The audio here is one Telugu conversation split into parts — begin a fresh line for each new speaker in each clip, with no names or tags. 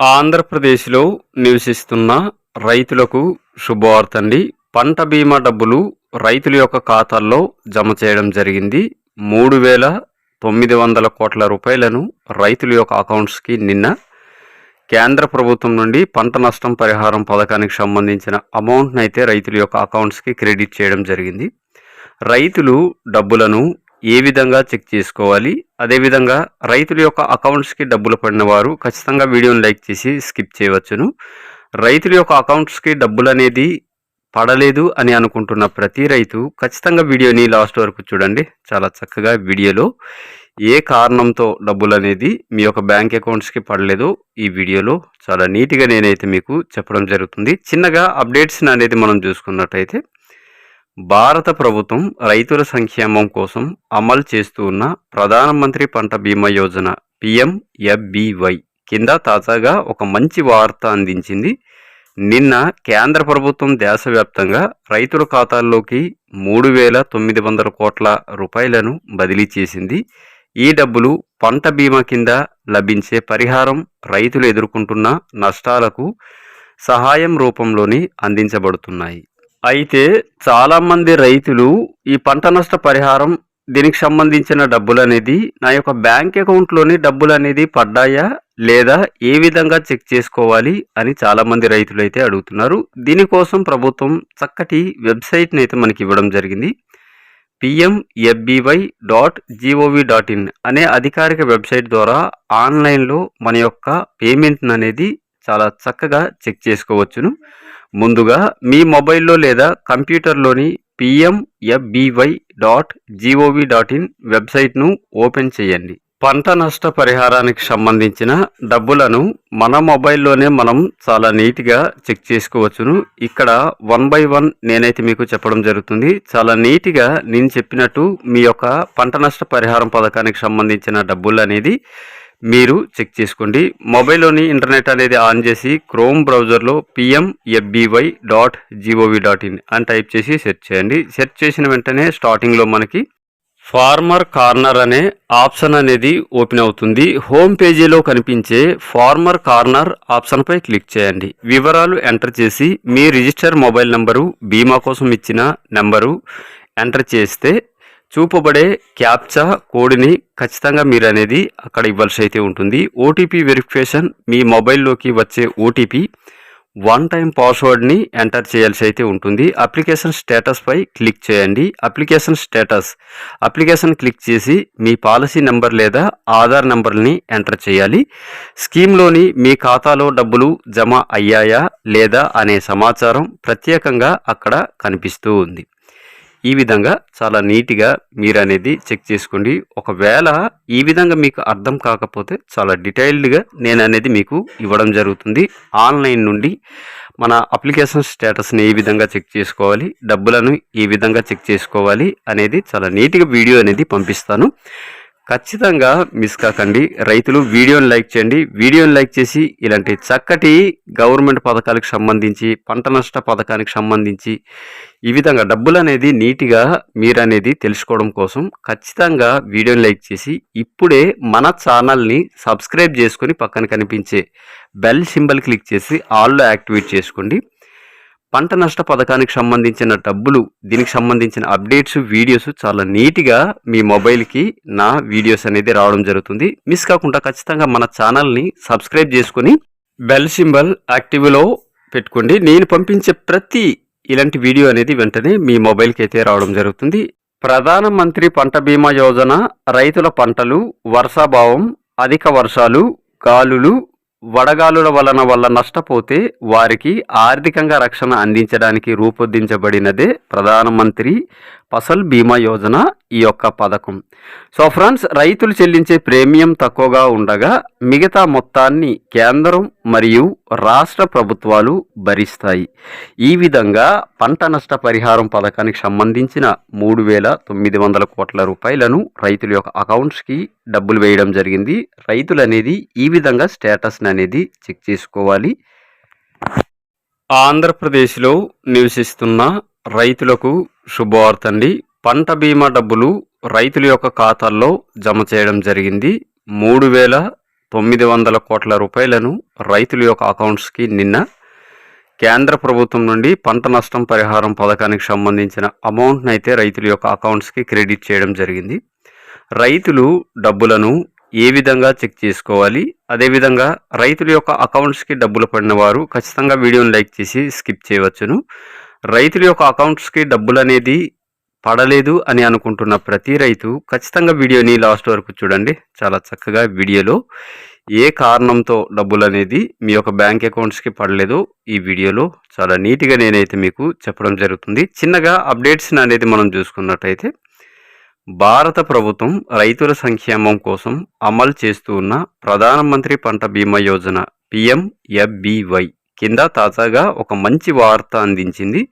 ఆంధ్రప్రదేశ్లో నివసిస్తున్న రైతులకు శుభవార్త అండి పంట బీమా డబ్బులు రైతుల యొక్క ఖాతాల్లో జమ చేయడం జరిగింది. మూడు వేల తొమ్మిది వందల కోట్ల రూపాయలను రైతుల యొక్క అకౌంట్స్కి నిన్న కేంద్ర ప్రభుత్వం నుండి పంట నష్టం పరిహారం పథకానికి సంబంధించిన అమౌంట్ని అయితే రైతుల యొక్క అకౌంట్స్కి క్రెడిట్ చేయడం జరిగింది. రైతులు డబ్బులను ఏ విధంగా చెక్ చేసుకోవాలి? అదేవిధంగా రైతుల యొక్క అకౌంట్స్కి డబ్బులు పడిన వారు ఖచ్చితంగా వీడియోని లైక్ చేసి స్కిప్ చేయవచ్చును. రైతుల యొక్క అకౌంట్స్కి డబ్బులు అనేది పడలేదు అని అనుకుంటున్న ప్రతి రైతు ఖచ్చితంగా వీడియోని లాస్ట్ వరకు చూడండి. చాలా చక్కగా వీడియోలో ఏ కారణంతో డబ్బులు అనేది మీ యొక్క బ్యాంక్ అకౌంట్స్కి పడలేదో ఈ వీడియోలో చాలా నీట్గా నేనైతే మీకు చెప్పడం జరుగుతుంది. చిన్నగా అప్డేట్స్ అనేది మనం చూసుకున్నట్టయితే భారత ప్రభుత్వం రైతుల సంక్షేమం కోసం అమలు చేస్తూ ఉన్న ప్రధానమంత్రి పంట బీమా యోజన పిఎంఎఫ్బివై కింద తాజాగా ఒక మంచి వార్త అందించింది. నిన్న కేంద్ర ప్రభుత్వం దేశవ్యాప్తంగా రైతుల ఖాతాల్లోకి మూడు వేల తొమ్మిది వందల కోట్ల రూపాయలను బదిలీ చేసింది. ఈ డబ్బులు పంట బీమా కింద లభించే పరిహారం రైతులు ఎదుర్కొంటున్న నష్టాలకు సహాయం రూపంలోనే అందించబడుతున్నాయి. అయితే చాలామంది రైతులు ఈ పంట నష్ట పరిహారం దీనికి సంబంధించిన డబ్బులు అనేది నా యొక్క బ్యాంక్ అకౌంట్లోని డబ్బులు అనేది పడ్డాయా లేదా ఏ విధంగా చెక్ చేసుకోవాలి అని చాలామంది రైతులు అయితే అడుగుతున్నారు. దీనికోసం ప్రభుత్వం చక్కటి వెబ్సైట్ని అయితే మనకి ఇవ్వడం జరిగింది. PMFBY dot GOV dot in అనే అధికారిక వెబ్సైట్ ద్వారా ఆన్లైన్లో మన యొక్క పేమెంట్ అనేది చాలా చక్కగా చెక్ చేసుకోవచ్చును. ముందుగా మీ మొబైల్లో లేదా కంప్యూటర్లోని PMFBY dot GOV dot in వెబ్సైట్ను ఓపెన్ చేయండి. పంట నష్ట పరిహారానికి సంబంధించిన డబ్బులను మన మొబైల్లోనే మనం చాలా నీట్గా చెక్ చేసుకోవచ్చును. ఇక్కడ వన్ బై వన్ నేనైతే మీకు చెప్పడం జరుగుతుంది. చాలా నీట్గా నేను చెప్పినట్టు మీ యొక్క పంట నష్ట పరిహారం పథకానికి సంబంధించిన డబ్బులు అనేది మీరు చెక్ చేసుకోండి. మొబైల్లోని ఇంటర్నెట్ అనేది ఆన్ చేసి క్రోమ్ బ్రౌజర్లో PMFBY dot GOV dot in అని టైప్ చేసి సెర్చ్ చేయండి. సెర్చ్ చేసిన వెంటనే స్టార్టింగ్లో మనకి ఫార్మర్ కార్నర్ అనే ఆప్షన్ అనేది ఓపెన్ అవుతుంది. హోమ్ పేజీలో కనిపించే ఫార్మర్ కార్నర్ ఆప్షన్పై క్లిక్ చేయండి. వివరాలు ఎంటర్ చేసి మీ రిజిస్టర్ మొబైల్ నంబరు బీమా కోసం ఇచ్చిన నెంబరు ఎంటర్ చేస్తే చూపబడే క్యాప్చా కోడ్ని ఖచ్చితంగా మీరు అనేది అక్కడ ఇవ్వాల్సి అయితే ఉంటుంది ఓటీపీ వెరిఫికేషన్ మీ మొబైల్లోకి వచ్చే ఓటీపీ వన్ టైం పాస్వర్డ్ని ఎంటర్ చేయాల్సి అయితే ఉంటుంది. అప్లికేషన్ స్టేటస్పై క్లిక్ చేయండి. Application status. అప్లికేషన్ క్లిక్ చేసి మీ పాలసీ నెంబర్ లేదా ఆధార్ నెంబర్ని ఎంటర్ చేయాలి. స్కీమ్లోని మీ ఖాతాలో డబ్బులు జమ అయ్యాయా లేదా అనే సమాచారం ప్రత్యేకంగా అక్కడ కనిపిస్తూ ఉంది. ఈ విధంగా చాలా నీట్గా మీరు అనేది చెక్ చేసుకోండి. ఒకవేళ ఈ విధంగా మీకు అర్థం కాకపోతే చాలా డీటెయిల్డ్గా నేను అనేది మీకు ఇవ్వడం జరుగుతుంది. ఆన్లైన్ నుండి మన అప్లికేషన్ స్టేటస్ని ఏ విధంగా చెక్ చేసుకోవాలి డబ్బులను ఏ విధంగా చెక్ చేసుకోవాలి అనేది చాలా నీట్గా వీడియో అనేది పంపిస్తాను. ఖచ్చితంగా మిస్ కాకండి. రైతులు వీడియోని లైక్ చేయండి. వీడియోని లైక్ చేసి ఇలాంటి చక్కటి గవర్నమెంట్ పథకాలకు సంబంధించి పంట నష్ట పథకానికి సంబంధించి ఈ విధంగా డబ్బులు అనేది నీట్గా మీరనేది తెలుసుకోవడం కోసం ఖచ్చితంగా వీడియోని లైక్ చేసి ఇప్పుడే మన ఛానల్ని సబ్స్క్రైబ్ చేసుకొని పక్కన కనిపించే బెల్ సింబల్ క్లిక్ చేసి ఆల్లో యాక్టివేట్ చేసుకోండి. పంట నష్ట పథకానికి సంబంధించిన డబ్బులు దీనికి సంబంధించిన అప్డేట్స్ వీడియోస్ చాలా నీట్గా మీ మొబైల్కి నా వీడియోస్ అనేది రావడం జరుగుతుంది. మిస్ కాకుండా ఖచ్చితంగా మన ఛానల్ని సబ్స్క్రైబ్ చేసుకొని బెల్ సింబల్ యాక్టివ్లో పెట్టుకోండి. నేను పంపించే ప్రతి ఇలాంటి వీడియో అనేది వెంటనే మీ మొబైల్కి అయితే రావడం జరుగుతుంది. ప్రధానమంత్రి పంట బీమా యోజన రైతుల పంటలు వర్షాభావం అధిక వర్షాలు గాలులు వడగాలుల వలన వల్ల నష్టపోతే వారికి ఆర్థికంగా రక్షణ అందించడానికి రూపొందించబడినదే ప్రధానమంత్రి ఫసల్ బీమా యోజన ఈ యొక్క పథకం. సో ఫ్రెండ్స్ రైతులు చెల్లించే ప్రీమియం తక్కువగా ఉండగా మిగతా మొత్తాన్ని కేంద్రం మరియు రాష్ట్ర ప్రభుత్వాలు భరిస్తాయి. ఈ విధంగా పంట నష్ట పరిహారం పథకానికి సంబంధించిన మూడు వేల తొమ్మిది వందల కోట్ల రూపాయలను రైతుల యొక్క అకౌంట్స్కి డబ్బులు వేయడం జరిగింది. రైతులు అనేది ఈ విధంగా స్టేటస్ని అనేది చెక్ చేసుకోవాలి. ఆంధ్రప్రదేశ్లో నివసిస్తున్న రైతులకు శుభవార్త అండి పంట బీమా డబ్బులు రైతుల యొక్క ఖాతాల్లో జమ చేయడం జరిగింది. మూడు వేల తొమ్మిది వందల కోట్ల రూపాయలను రైతుల యొక్క అకౌంట్స్కి నిన్న కేంద్ర ప్రభుత్వం నుండి పంట నష్టం పరిహారం పథకానికి సంబంధించిన అమౌంట్ని అయితే రైతుల యొక్క అకౌంట్స్కి క్రెడిట్ చేయడం జరిగింది. రైతులు డబ్బులను ఏ విధంగా చెక్ చేసుకోవాలి? అదేవిధంగా రైతుల యొక్క అకౌంట్స్కి డబ్బులు పడిన వారు ఖచ్చితంగా వీడియోని లైక్ చేసి స్కిప్ చేయవచ్చును. రైతుల యొక్క అకౌంట్స్కి డబ్బులు అనేది పడలేదు అని అనుకుంటున్న ప్రతి రైతు ఖచ్చితంగా వీడియోని లాస్ట్ వరకు చూడండి. చాలా చక్కగా వీడియోలో ఏ కారణంతో డబ్బులు అనేది మీ యొక్క బ్యాంక్ అకౌంట్స్కి పడలేదో ఈ వీడియోలో చాలా నీట్గా నేనైతే మీకు చెప్పడం జరుగుతుంది. చిన్నగా అప్డేట్స్ని అనేది మనం చూసుకున్నట్టయితే భారత ప్రభుత్వం రైతుల సంక్షేమం కోసం అమలు చేస్తూ ఉన్న ప్రధానమంత్రి పంట బీమా యోజన పిఎంఎఫ్బివై కింద తాజాగా ఒక మంచి వార్త అందించింది.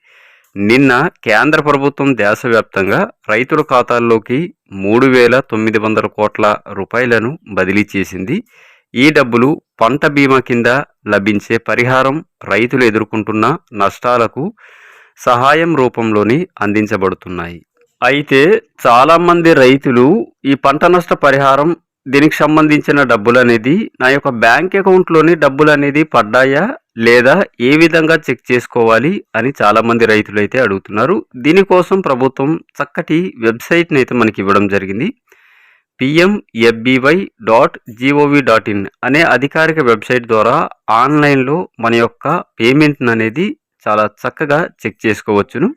నిన్న కేంద్ర ప్రభుత్వం దేశవ్యాప్తంగా రైతుల ఖాతాల్లోకి మూడు వేల తొమ్మిది వందల కోట్ల రూపాయలను బదిలీ చేసింది. ఈ డబ్బులు పంట బీమా కింద లభించే పరిహారం రైతులు ఎదుర్కొంటున్న నష్టాలకు సహాయం రూపంలోని అందించబడుతున్నాయి. అయితే చాలామంది రైతులు ఈ పంట నష్ట పరిహారం దీనికి సంబంధించిన డబ్బులు అనేది నా యొక్క బ్యాంక్ అకౌంట్లోని డబ్బులు అనేది పడ్డాయా లేదా ఏ విధంగా చెక్ చేసుకోవాలి అని చాలామంది రైతులు అయితే అడుగుతున్నారు. దీనికోసం ప్రభుత్వం చక్కటి వెబ్సైట్ని అయితే మనకి ఇవ్వడం జరిగింది. PMFBY dot GOV dot in అనే అధికారిక వెబ్సైట్ ద్వారా ఆన్లైన్లో మన యొక్క పేమెంట్ అనేది చాలా చక్కగా చెక్ చేసుకోవచ్చును.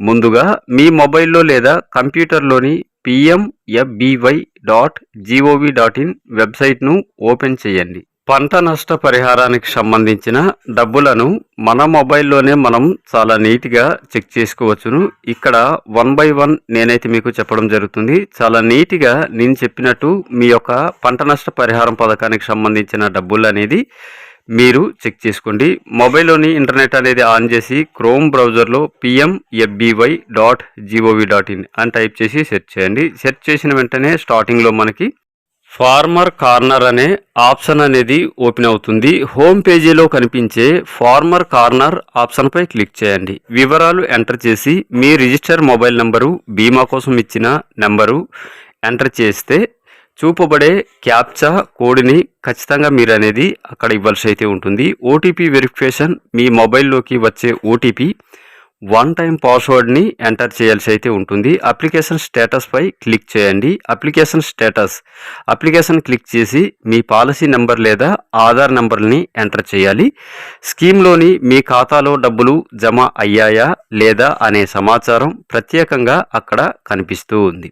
ముందుగా మీ మొబైల్లో లేదా కంప్యూటర్లోని PMFBY dot GOV dot in వెబ్సైట్ను ఓపెన్ చేయండి. పంట నష్ట పరిహారానికి సంబంధించిన డబ్బులను మన మొబైల్లోనే మనం చాలా నీట్గా చెక్ చేసుకోవచ్చును. ఇక్కడ వన్ బై వన్ నేనైతే మీకు చెప్పడం జరుగుతుంది. చాలా నీట్గా నేను చెప్పినట్టు మీ యొక్క పంట నష్ట పరిహారం పథకానికి సంబంధించిన డబ్బులు అనేది మీరు చెక్ చేసుకోండి. మొబైల్లోని ఇంటర్నెట్ అనేది ఆన్ చేసి క్రోమ్ బ్రౌజర్లో PMFBY dot GOV dot in అని టైప్ చేసి సెర్చ్ చేయండి. సెర్చ్ చేసిన వెంటనే స్టార్టింగ్లో మనకి ఫార్మర్ కార్నర్ అనే ఆప్షన్ అనేది ఓపెన్ అవుతుంది. హోమ్ పేజీలో కనిపించే ఫార్మర్ కార్నర్ ఆప్షన్పై క్లిక్ చేయండి. వివరాలు ఎంటర్ చేసి మీ రిజిస్టర్ మొబైల్ నంబరు బీమా కోసం ఇచ్చిన నెంబరు ఎంటర్ చేస్తే చూపబడే క్యాప్చా కోడ్ని ఖచ్చితంగా మీరు అనేది అక్కడ ఇవ్వాల్సి అయితే ఉంటుంది ఓటీపీ వెరిఫికేషన్ మీ మొబైల్లోకి వచ్చే ఓటీపీ వన్ టైం పాస్వర్డ్ని ఎంటర్ చేయాల్సి అయితే ఉంటుంది. అప్లికేషన్ స్టేటస్పై క్లిక్ చేయండి. Application status. అప్లికేషన్ క్లిక్ చేసి మీ పాలసీ నెంబర్ లేదా ఆధార్ నెంబర్ని ఎంటర్ చేయాలి. స్కీమ్లోని మీ ఖాతాలో డబ్బులు జమ అయ్యాయా లేదా అనే సమాచారం ప్రత్యేకంగా అక్కడ కనిపిస్తూ ఉంది.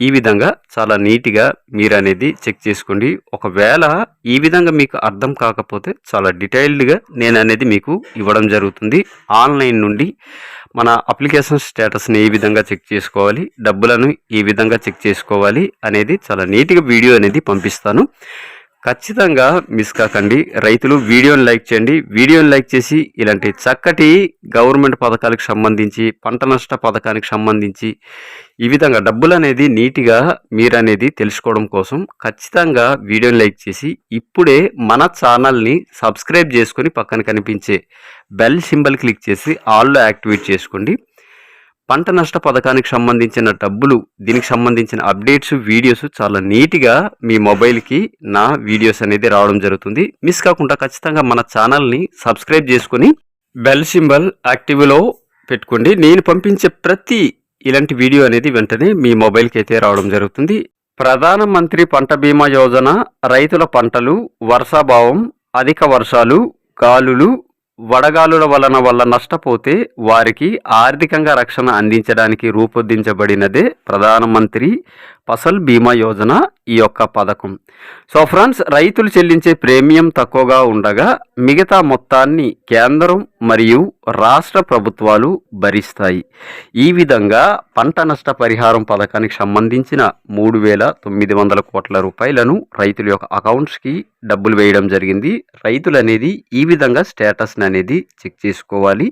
ఈ విధంగా చాలా నీట్గా మీరు అనేది చెక్ చేసుకోండి. ఒకవేళ ఈ విధంగా మీకు అర్థం కాకపోతే చాలా డీటెయిల్డ్గా నేను అనేది మీకు ఇవ్వడం జరుగుతుంది. ఆన్లైన్ నుండి మన అప్లికేషన్ స్టేటస్ని ఏ విధంగా చెక్ చేసుకోవాలి డబ్బులను ఏ విధంగా చెక్ చేసుకోవాలి అనేది చాలా నీట్గా వీడియో అనేది పంపిస్తాను. ఖచ్చితంగా మిస్ కాకండి. రైతులు వీడియోని లైక్ చేయండి. వీడియోని లైక్ చేసి ఇలాంటి చక్కటి గవర్నమెంట్ పథకాలకు సంబంధించి పంట నష్ట పథకానికి సంబంధించి ఈ విధంగా డబ్బులు అనేది నీట్గా మీరనేది తెలుసుకోవడం కోసం ఖచ్చితంగా వీడియోని లైక్ చేసి ఇప్పుడే మన ఛానల్ని సబ్స్క్రైబ్ చేసుకొని పక్కన కనిపించే బెల్ సింబల్ క్లిక్ చేసి ఆల్లో యాక్టివేట్ చేసుకోండి. పంట నష్ట పథకానికి సంబంధించిన డబ్బులు దీనికి సంబంధించిన అప్డేట్స్ వీడియోస్ చాలా నీట్గా మీ మొబైల్కి నా వీడియోస్ అనేది రావడం జరుగుతుంది. మిస్ కాకుండా ఖచ్చితంగా మన ఛానల్ని సబ్స్క్రైబ్ చేసుకొని బెల్ సింబల్ యాక్టివ్లో పెట్టుకోండి. నేను పంపించే ప్రతి ఇలాంటి వీడియో అనేది వెంటనే మీ మొబైల్కి అయితే రావడం జరుగుతుంది. ప్రధానమంత్రి పంట బీమా యోజన రైతుల పంటలు వర్షాభావం అధిక వర్షాలు గాలులు వడగాలుల వలన వల్ల నష్టపోతే వారికి ఆర్థికంగా రక్షణ అందించడానికి రూపొందించబడినదే ప్రధానమంత్రి ఫసల్ బీమా యోజన ఈ యొక్క పథకం. సో ఫ్రెండ్స్ రైతులు చెల్లించే ప్రీమియం తక్కువగా ఉండగా మిగతా మొత్తాన్ని కేంద్రం మరియు రాష్ట్ర ప్రభుత్వాలు భరిస్తాయి. ఈ విధంగా పంట నష్ట పరిహారం పథకానికి సంబంధించిన మూడు వేల తొమ్మిది వందల కోట్ల రూపాయలను రైతుల యొక్క అకౌంట్స్కి డబ్బులు వేయడం జరిగింది. రైతులు అనేది ఈ విధంగా స్టేటస్ని అనేది చెక్ చేసుకోవాలి.